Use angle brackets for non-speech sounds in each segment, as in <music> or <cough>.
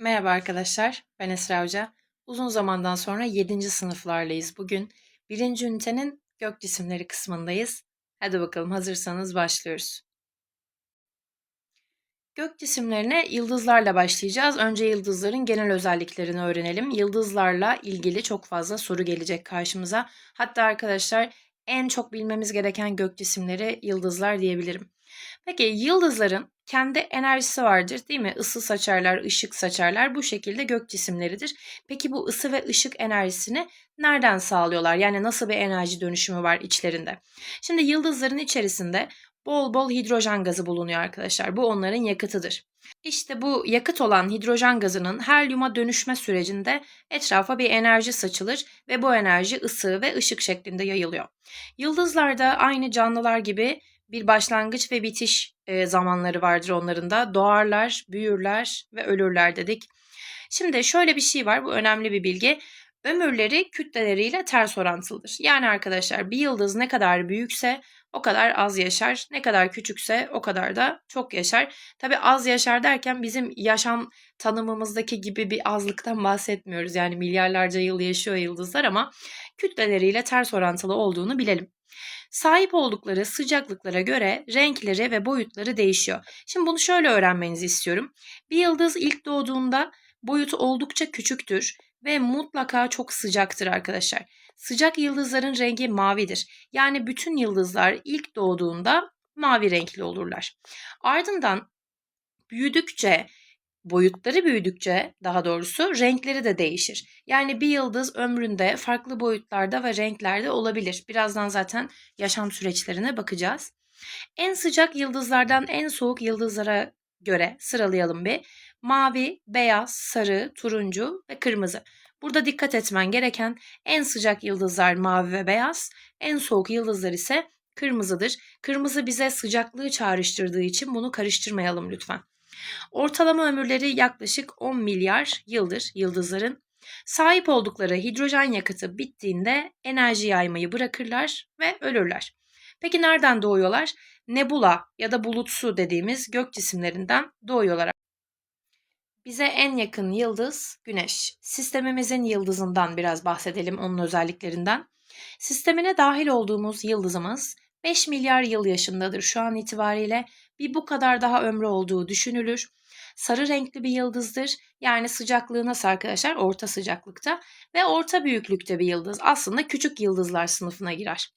Merhaba arkadaşlar, ben Esra Hoca. Uzun zamandan sonra 7. sınıflarlayız bugün. Birinci ünitenin gök cisimleri kısmındayız. Hadi bakalım hazırsanız başlıyoruz. Gök cisimlerine yıldızlarla başlayacağız. Önce yıldızların genel özelliklerini öğrenelim. Yıldızlarla ilgili çok fazla soru gelecek karşımıza. Hatta arkadaşlar en çok bilmemiz gereken gök cisimleri yıldızlar diyebilirim. Peki yıldızların kendi enerjisi vardır değil mi? Isı saçarlar, ışık saçarlar. Bu şekilde gök cisimleridir. Peki bu ısı ve ışık enerjisini nereden sağlıyorlar? Yani nasıl bir enerji dönüşümü var içlerinde? Şimdi yıldızların içerisinde bol bol hidrojen gazı bulunuyor arkadaşlar. Bu onların yakıtıdır. İşte bu yakıt olan hidrojen gazının helyuma dönüşme sürecinde etrafa bir enerji saçılır ve bu enerji ısı ve ışık şeklinde yayılıyor. Yıldızlarda aynı canlılar gibi bir başlangıç ve bitiş e, zamanları vardır onların da. Doğarlar, büyürler ve ölürler dedik. Şimdi şöyle bir şey var, bu önemli bir bilgi. Ömürleri kütleleriyle ters orantılıdır. Yani arkadaşlar bir yıldız ne kadar büyükse o kadar az yaşar. Ne kadar küçükse o kadar da çok yaşar. Tabi az yaşar derken bizim yaşam tanımımızdaki gibi bir azlıktan bahsetmiyoruz. Yani milyarlarca yıl yaşıyor yıldızlar ama kütleleriyle ters orantılı olduğunu bilelim. Sahip oldukları sıcaklıklara göre renkleri ve boyutları değişiyor. Şimdi bunu şöyle öğrenmenizi istiyorum. Bir yıldız ilk doğduğunda boyutu oldukça küçüktür ve mutlaka çok sıcaktır arkadaşlar. Sıcak yıldızların rengi mavidir. Yani bütün yıldızlar ilk doğduğunda mavi renkli olurlar. Ardından büyüdükçe boyutları büyüdükçe daha doğrusu renkleri de değişir. Yani bir yıldız ömründe farklı boyutlarda ve renklerde olabilir. Birazdan zaten yaşam süreçlerine bakacağız. En sıcak yıldızlardan en soğuk yıldızlara göre sıralayalım bir. Mavi, beyaz, sarı, turuncu ve kırmızı. Burada dikkat etmen gereken en sıcak yıldızlar mavi ve beyaz, en soğuk yıldızlar ise kırmızıdır. Kırmızı bize sıcaklığı çağrıştırdığı için bunu karıştırmayalım lütfen. Ortalama ömürleri yaklaşık 10 milyar yıldır yıldızların. Sahip oldukları hidrojen yakıtı bittiğinde enerji yaymayı bırakırlar ve ölürler. Peki nereden doğuyorlar? Nebula ya da bulutsu dediğimiz gök cisimlerinden doğuyorlar. Bize en yakın yıldız Güneş. Sistemimizin yıldızından biraz bahsedelim onun özelliklerinden. Sistemine dahil olduğumuz yıldızımız 5 milyar yıl yaşındadır şu an itibariyle. Bir bu kadar daha ömrü olduğu düşünülür. Sarı renkli bir yıldızdır. Yani sıcaklığı nasıl arkadaşlar? Orta sıcaklıkta ve orta büyüklükte bir yıldız. Aslında küçük yıldızlar sınıfına girer.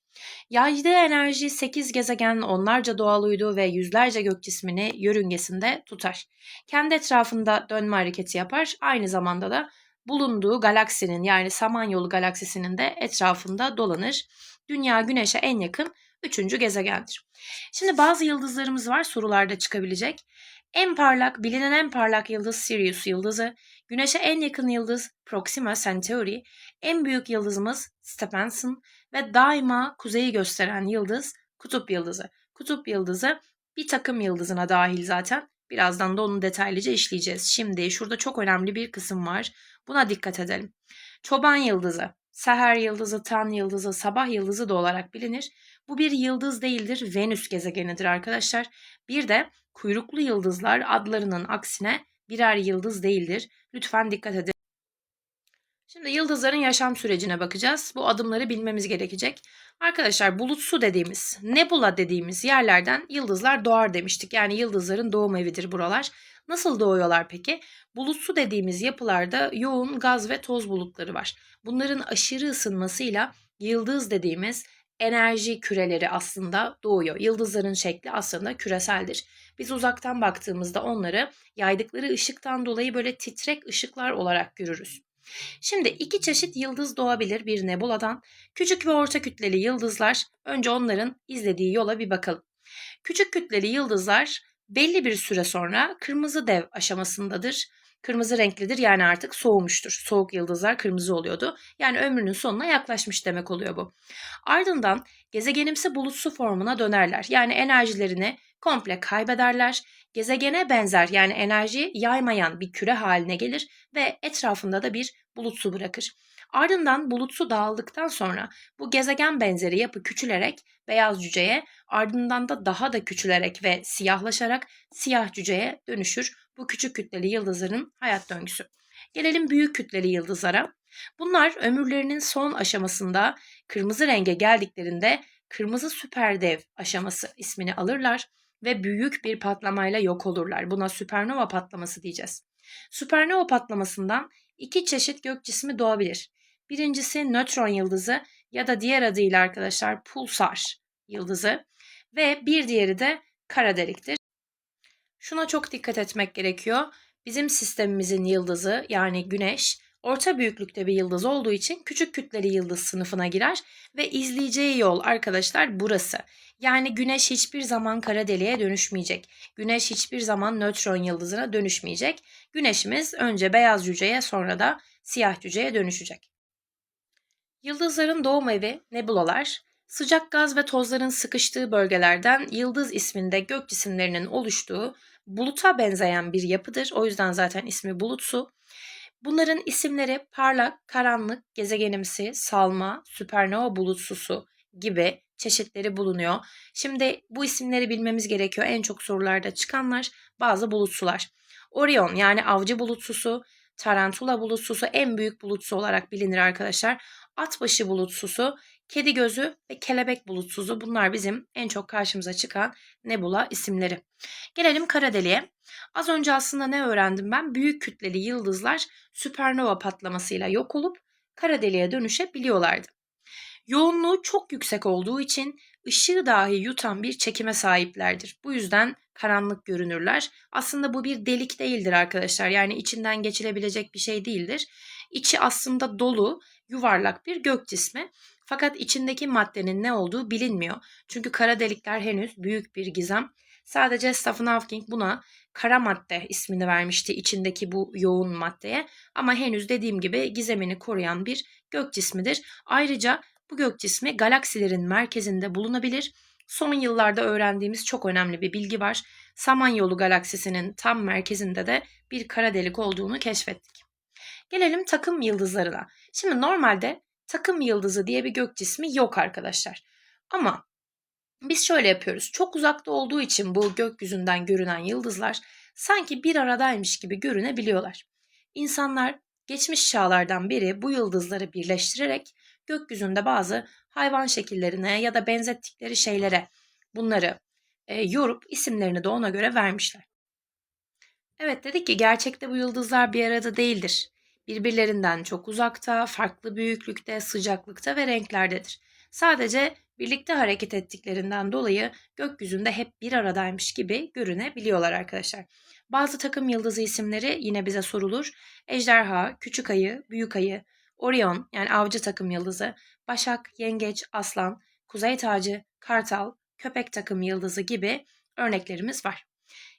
Yaydığı enerji 8 gezegen, onlarca doğal uydu ve yüzlerce gök cismini yörüngesinde tutar. Kendi etrafında dönme hareketi yapar. Aynı zamanda da bulunduğu galaksinin yani Samanyolu galaksisinin de etrafında dolanır. Dünya Güneş'e en yakın üçüncü gezegendir. Şimdi bazı yıldızlarımız var sorularda çıkabilecek. En parlak, bilinen en parlak yıldız Sirius yıldızı, Güneş'e en yakın yıldız Proxima Centauri, en büyük yıldızımız Stephenson ve daima kuzeyi gösteren yıldız Kutup yıldızı. Kutup yıldızı bir takım yıldızına dahil zaten. Birazdan da onu detaylıca işleyeceğiz. Şimdi şurada çok önemli bir kısım var. Buna dikkat edelim. Çoban yıldızı, seher yıldızı, tan yıldızı, sabah yıldızı da olarak bilinir. Bu bir yıldız değildir, Venüs gezegenidir arkadaşlar. Bir de kuyruklu yıldızlar adlarının aksine birer yıldız değildir. Lütfen dikkat edin. Şimdi yıldızların yaşam sürecine bakacağız. Bu adımları bilmemiz gerekecek. Arkadaşlar bulutsu dediğimiz, nebula dediğimiz yerlerden yıldızlar doğar demiştik. Yani yıldızların doğum evidir buralar. Nasıl doğuyorlar peki? Bulutsu dediğimiz yapılarda yoğun gaz ve toz bulutları var. Bunların aşırı ısınmasıyla yıldız dediğimiz enerji küreleri aslında doğuyor. Yıldızların şekli aslında küreseldir. Biz uzaktan baktığımızda onları yaydıkları ışıktan dolayı böyle titrek ışıklar olarak görürüz. Şimdi iki çeşit yıldız doğabilir bir nebuladan. Küçük ve orta kütleli yıldızlar. Önce onların izlediği yola bir bakalım. Küçük kütleli yıldızlar belli bir süre sonra kırmızı dev aşamasındadır. Kırmızı renklidir yani artık soğumuştur. Soğuk yıldızlar kırmızı oluyordu. Yani ömrünün sonuna yaklaşmış demek oluyor bu. Ardından gezegenimsi bulutsu formuna dönerler. Yani enerjilerini komple kaybederler. Gezegene benzer yani enerji yaymayan bir küre haline gelir ve etrafında da bir bulutsu bırakır. Ardından bulutsu dağıldıktan sonra bu gezegen benzeri yapı küçülerek beyaz cüceye ardından da daha da küçülerek ve siyahlaşarak siyah cüceye dönüşür. bu küçük kütleli yıldızların hayat döngüsü. Gelelim büyük kütleli yıldızlara. Bunlar ömürlerinin son aşamasında kırmızı renge geldiklerinde kırmızı süperdev aşaması ismini alırlar ve büyük bir patlamayla yok olurlar. Buna süpernova patlaması diyeceğiz. Süpernova patlamasından iki çeşit gök cismi doğabilir. Birincisi nötron yıldızı ya da diğer adıyla arkadaşlar pulsar yıldızı ve bir diğeri de kara deliktir. Şuna çok dikkat etmek gerekiyor. Bizim sistemimizin yıldızı yani güneş orta büyüklükte bir yıldız olduğu için küçük kütleli yıldız sınıfına girer ve izleyeceği yol arkadaşlar burası. Yani güneş hiçbir zaman kara deliğe dönüşmeyecek. Güneş hiçbir zaman nötron yıldızına dönüşmeyecek. Güneşimiz önce beyaz cüceye sonra da siyah cüceye dönüşecek. Yıldızların doğum evi nebulalar, sıcak gaz ve tozların sıkıştığı bölgelerden yıldız isminde gök cisimlerinin oluştuğu buluta benzeyen bir yapıdır. O yüzden zaten ismi bulutsu. Bunların isimleri parlak, karanlık, gezegenimsi, salma, süpernova bulutsusu gibi çeşitleri bulunuyor. Şimdi bu isimleri bilmemiz gerekiyor. En çok sorularda çıkanlar bazı bulutsular. Orion yani avcı bulutsusu, Tarantula bulutsusu en büyük bulutsu olarak bilinir arkadaşlar. Atbaşı bulutsusu, kedi gözü ve kelebek bulutsuzu bunlar bizim en çok karşımıza çıkan nebula isimleri. Gelelim kara deliğe. Az önce aslında ne öğrendim ben? Büyük kütleli yıldızlar süpernova patlamasıyla yok olup kara deliğe dönüşebiliyorlardı. Yoğunluğu çok yüksek olduğu için ışığı dahi yutan bir çekime sahiplerdir. Bu yüzden karanlık görünürler. Aslında bu bir delik değildir arkadaşlar. Yani içinden geçilebilecek bir şey değildir. İçi aslında dolu, yuvarlak bir gök cismi. Fakat içindeki maddenin ne olduğu bilinmiyor. Çünkü kara delikler henüz büyük bir gizem. Sadece Stephen Hawking buna kara madde ismini vermişti içindeki bu yoğun maddeye. Ama henüz dediğim gibi gizemini koruyan bir gök cismidir. Ayrıca bu gök cismi galaksilerin merkezinde bulunabilir. Son yıllarda öğrendiğimiz çok önemli bir bilgi var. Samanyolu galaksisinin tam merkezinde de bir kara delik olduğunu keşfettik. Gelelim takım yıldızlarına. Şimdi normalde takım yıldızı diye bir gök cismi yok arkadaşlar. Ama biz şöyle yapıyoruz. Çok uzakta olduğu için bu gökyüzünden görünen yıldızlar sanki bir aradaymış gibi görünebiliyorlar. İnsanlar geçmiş çağlardan beri bu yıldızları birleştirerek gökyüzünde bazı hayvan şekillerine ya da benzettikleri şeylere bunları e, yorup isimlerini de ona göre vermişler. Evet dedik ki gerçekte bu yıldızlar bir arada değildir. Birbirlerinden çok uzakta, farklı büyüklükte, sıcaklıkta ve renklerdedir. Sadece birlikte hareket ettiklerinden dolayı gökyüzünde hep bir aradaymış gibi görünebiliyorlar arkadaşlar. Bazı takım yıldızı isimleri yine bize sorulur. Ejderha, küçük ayı, büyük ayı, Orion yani avcı takım yıldızı, Başak, Yengeç, Aslan, Kuzey tacı, Kartal, Köpek takım yıldızı gibi örneklerimiz var.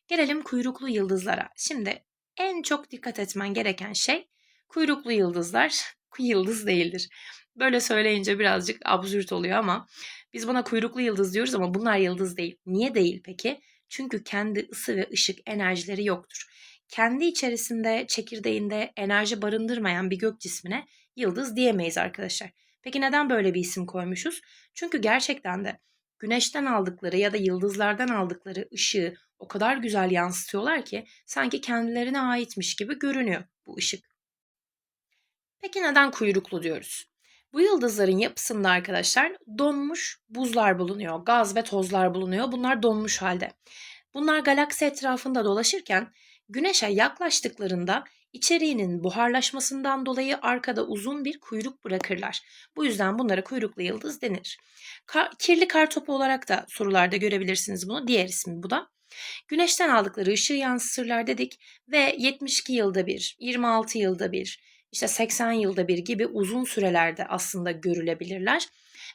Gelelim kuyruklu yıldızlara. Şimdi en çok dikkat etmen gereken şey kuyruklu yıldızlar <laughs> yıldız değildir. Böyle söyleyince birazcık absürt oluyor ama biz buna kuyruklu yıldız diyoruz ama bunlar yıldız değil. Niye değil peki? Çünkü kendi ısı ve ışık enerjileri yoktur. Kendi içerisinde çekirdeğinde enerji barındırmayan bir gök cismine yıldız diyemeyiz arkadaşlar. Peki neden böyle bir isim koymuşuz? Çünkü gerçekten de güneşten aldıkları ya da yıldızlardan aldıkları ışığı o kadar güzel yansıtıyorlar ki sanki kendilerine aitmiş gibi görünüyor bu ışık. Peki neden kuyruklu diyoruz? Bu yıldızların yapısında arkadaşlar donmuş buzlar bulunuyor, gaz ve tozlar bulunuyor. Bunlar donmuş halde. Bunlar galaksi etrafında dolaşırken güneşe yaklaştıklarında içeriğinin buharlaşmasından dolayı arkada uzun bir kuyruk bırakırlar. Bu yüzden bunlara kuyruklu yıldız denir. Ka- kirli kar topu olarak da sorularda görebilirsiniz bunu. Diğer ismi bu da. Güneşten aldıkları ışığı yansıtırlar dedik ve 72 yılda bir, 26 yılda bir, işte 80 yılda bir gibi uzun sürelerde aslında görülebilirler.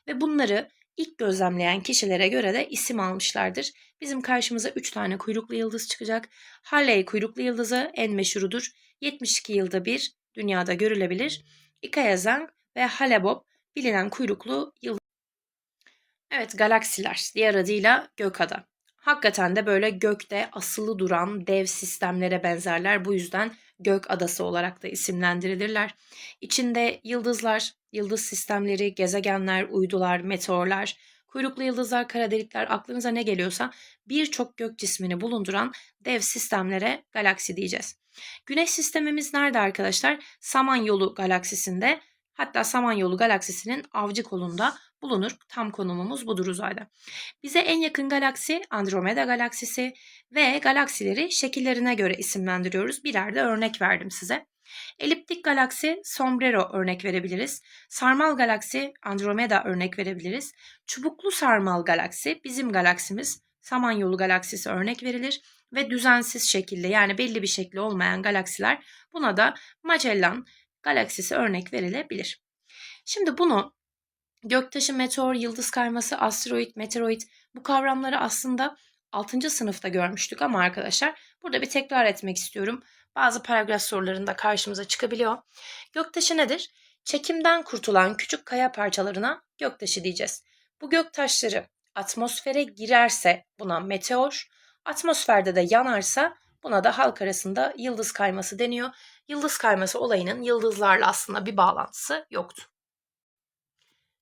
Ve bunları ilk gözlemleyen kişilere göre de isim almışlardır. Bizim karşımıza 3 tane kuyruklu yıldız çıkacak. Halley kuyruklu yıldızı en meşhurudur. 72 yılda bir dünyada görülebilir. Ikayazan ve Halebop bilinen kuyruklu yıldız. Evet galaksiler diğer adıyla gökada. Hakikaten de böyle gökte asılı duran dev sistemlere benzerler. Bu yüzden gök adası olarak da isimlendirilirler. İçinde yıldızlar, yıldız sistemleri, gezegenler, uydular, meteorlar, Kuyruklu yıldızlar, kara delikler aklınıza ne geliyorsa birçok gök cismini bulunduran dev sistemlere galaksi diyeceğiz. Güneş sistemimiz nerede arkadaşlar? Samanyolu galaksisinde hatta Samanyolu galaksisinin avcı kolunda bulunur. Tam konumumuz budur uzayda. Bize en yakın galaksi Andromeda galaksisi ve galaksileri şekillerine göre isimlendiriyoruz. Birer de örnek verdim size. Eliptik galaksi Sombrero örnek verebiliriz. Sarmal galaksi Andromeda örnek verebiliriz. Çubuklu sarmal galaksi bizim galaksimiz Samanyolu galaksisi örnek verilir ve düzensiz şekilde yani belli bir şekli olmayan galaksiler buna da Magellan galaksisi örnek verilebilir. Şimdi bunu göktaşı, meteor, yıldız kayması, asteroid, meteoroid bu kavramları aslında 6. sınıfta görmüştük ama arkadaşlar burada bir tekrar etmek istiyorum. Bazı paragraf sorularında karşımıza çıkabiliyor. Göktaşı nedir? Çekimden kurtulan küçük kaya parçalarına göktaşı diyeceğiz. Bu göktaşları atmosfere girerse buna meteor, atmosferde de yanarsa buna da halk arasında yıldız kayması deniyor. Yıldız kayması olayının yıldızlarla aslında bir bağlantısı yoktu.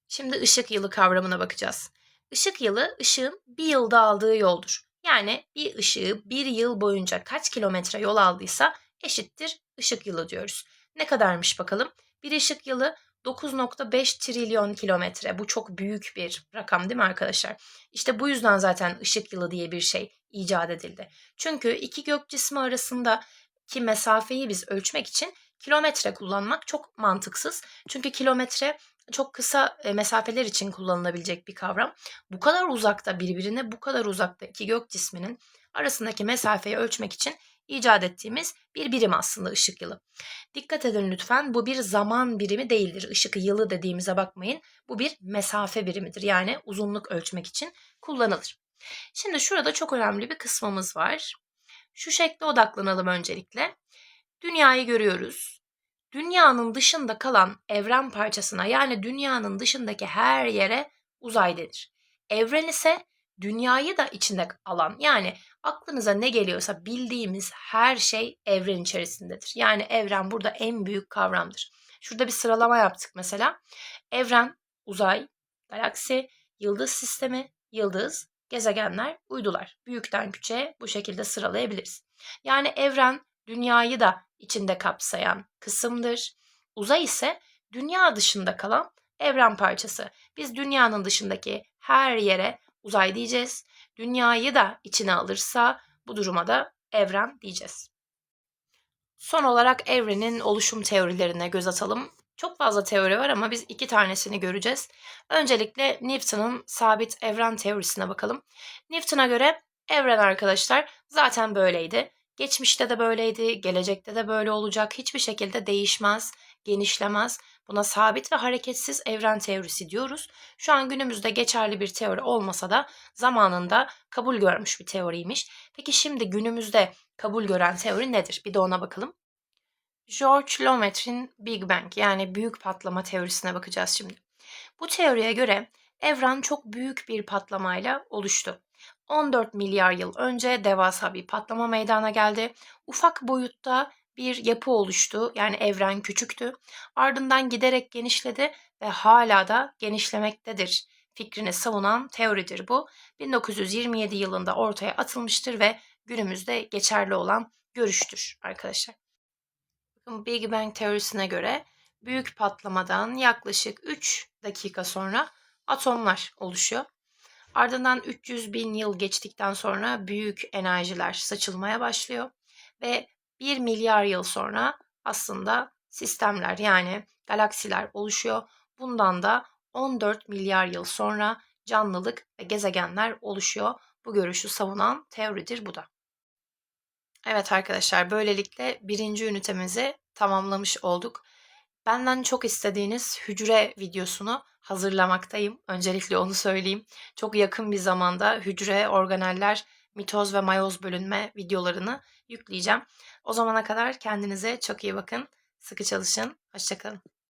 Şimdi ışık yılı kavramına bakacağız. Işık yılı ışığın bir yılda aldığı yoldur. Yani bir ışığı bir yıl boyunca kaç kilometre yol aldıysa eşittir ışık yılı diyoruz. Ne kadarmış bakalım? Bir ışık yılı 9.5 trilyon kilometre. Bu çok büyük bir rakam değil mi arkadaşlar? İşte bu yüzden zaten ışık yılı diye bir şey icat edildi. Çünkü iki gök cismi arasındaki mesafeyi biz ölçmek için kilometre kullanmak çok mantıksız. Çünkü kilometre çok kısa e, mesafeler için kullanılabilecek bir kavram. Bu kadar uzakta birbirine bu kadar uzakta iki gök cisminin arasındaki mesafeyi ölçmek için icat ettiğimiz bir birim aslında ışık yılı. Dikkat edin lütfen bu bir zaman birimi değildir. Işık yılı dediğimize bakmayın. Bu bir mesafe birimidir. Yani uzunluk ölçmek için kullanılır. Şimdi şurada çok önemli bir kısmımız var. Şu şekle odaklanalım öncelikle. Dünyayı görüyoruz. Dünyanın dışında kalan evren parçasına yani dünyanın dışındaki her yere uzay denir. Evren ise dünyayı da içinde alan yani aklınıza ne geliyorsa bildiğimiz her şey evren içerisindedir. Yani evren burada en büyük kavramdır. Şurada bir sıralama yaptık mesela. Evren, uzay, galaksi, yıldız sistemi, yıldız, gezegenler, uydular. Büyükten küçüğe bu şekilde sıralayabiliriz. Yani evren dünyayı da içinde kapsayan kısımdır. Uzay ise dünya dışında kalan evren parçası. Biz dünyanın dışındaki her yere uzay diyeceğiz. Dünyayı da içine alırsa bu duruma da evren diyeceğiz. Son olarak evrenin oluşum teorilerine göz atalım. Çok fazla teori var ama biz iki tanesini göreceğiz. Öncelikle Newton'un sabit evren teorisine bakalım. Newton'a göre evren arkadaşlar zaten böyleydi. Geçmişte de böyleydi, gelecekte de böyle olacak. Hiçbir şekilde değişmez, genişlemez. Buna sabit ve hareketsiz evren teorisi diyoruz. Şu an günümüzde geçerli bir teori olmasa da zamanında kabul görmüş bir teoriymiş. Peki şimdi günümüzde kabul gören teori nedir? Bir de ona bakalım. George Lometre'in Big Bang yani büyük patlama teorisine bakacağız şimdi. Bu teoriye göre evren çok büyük bir patlamayla oluştu. 14 milyar yıl önce devasa bir patlama meydana geldi. Ufak boyutta bir yapı oluştu. Yani evren küçüktü. Ardından giderek genişledi ve hala da genişlemektedir. Fikrini savunan teoridir bu. 1927 yılında ortaya atılmıştır ve günümüzde geçerli olan görüştür arkadaşlar. Bakın Big Bang teorisine göre büyük patlamadan yaklaşık 3 dakika sonra atomlar oluşuyor. Ardından 300 bin yıl geçtikten sonra büyük enerjiler saçılmaya başlıyor ve 1 milyar yıl sonra aslında sistemler yani galaksiler oluşuyor. Bundan da 14 milyar yıl sonra canlılık ve gezegenler oluşuyor. Bu görüşü savunan teoridir bu da. Evet arkadaşlar böylelikle birinci ünitemizi tamamlamış olduk. Benden çok istediğiniz hücre videosunu hazırlamaktayım. Öncelikle onu söyleyeyim. Çok yakın bir zamanda hücre, organeller, mitoz ve mayoz bölünme videolarını yükleyeceğim. O zamana kadar kendinize çok iyi bakın. Sıkı çalışın. Hoşçakalın.